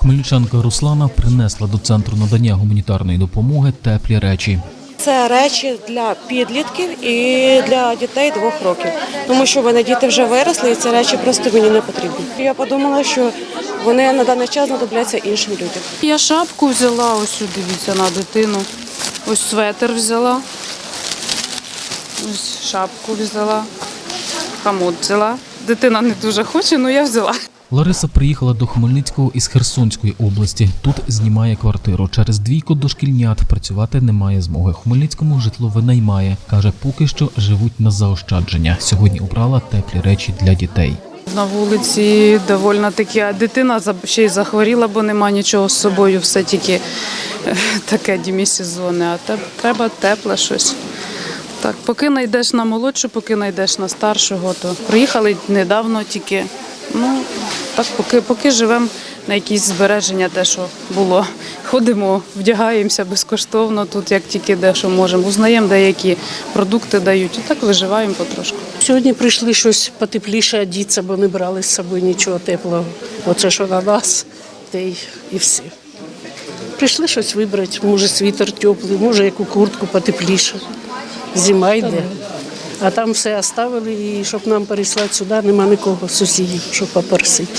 Хмельничанка Руслана принесла до центру надання гуманітарної допомоги теплі речі. Це речі для підлітків і для дітей двох років, тому що вони діти вже виросли, і ці речі просто мені не потрібні. Я подумала, що вони на даний час знадобляться іншим людям. Я шапку взяла, ось дивіться на дитину. Ось светр взяла. Ось шапку взяла. Хамут взяла. Дитина не дуже хоче, але я взяла. Лариса приїхала до Хмельницького із Херсонської області. Тут знімає квартиру. Через двійко дошкільнят працювати немає змоги. Хмельницькому житло винаймає. каже, поки що живуть на заощадження. Сьогодні обрала теплі речі для дітей. На вулиці доволі таки, а дитина ще й захворіла, бо нема нічого з собою, все тільки е, таке демісезонне, а те- треба тепле щось. Так, поки знайдеш на молодшу, поки знайдеш на старшого, то приїхали недавно тільки. Ну, так, поки, поки живемо на якісь збереження, те, що було. Ходимо, вдягаємося безкоштовно, тут як тільки де що можемо. Узнаємо, деякі продукти дають, і так виживаємо потрошку. Сьогодні прийшли щось потепліше одіться, бо не брали з собою нічого теплого. Оце що на нас, те і все. Прийшли щось вибрати, може світер теплий, може яку куртку потепліше. Зима йде. А там все оставили, і щоб нам переслати сюди, нема нікого сусідів, щоб попросити.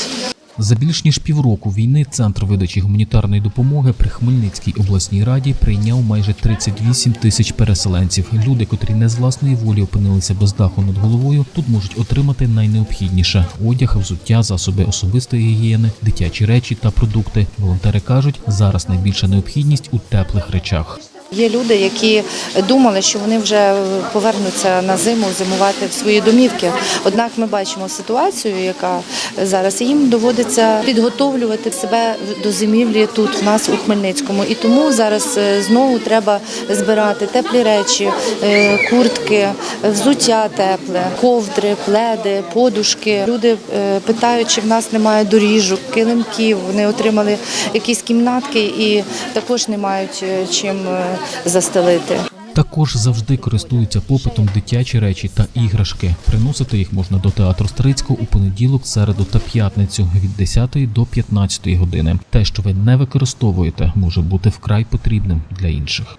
За більш ніж півроку війни центр видачі гуманітарної допомоги при Хмельницькій обласній раді прийняв майже 38 тисяч переселенців. Люди, котрі не з власної волі опинилися без даху над головою, тут можуть отримати найнеобхідніше: одяг, взуття, засоби особистої гігієни, дитячі речі та продукти. Волонтери кажуть, зараз найбільша необхідність у теплих речах. Є люди, які думали, що вони вже повернуться на зиму зимувати в свої домівки. Однак ми бачимо ситуацію, яка зараз їм доводиться підготовлювати себе до зимівлі тут, в нас у Хмельницькому. І тому зараз е, знову треба збирати теплі речі, е, куртки, взуття тепле, ковдри, пледи, подушки. Люди е, питають, чи в нас немає доріжок, килимків. Вони отримали якісь кімнатки і також не мають чим застелити. Також завжди користуються попитом дитячі речі та іграшки. Приносити їх можна до театру Старицького у понеділок, середу та п'ятницю від 10 до 15 години. Те, що ви не використовуєте, може бути вкрай потрібним для інших.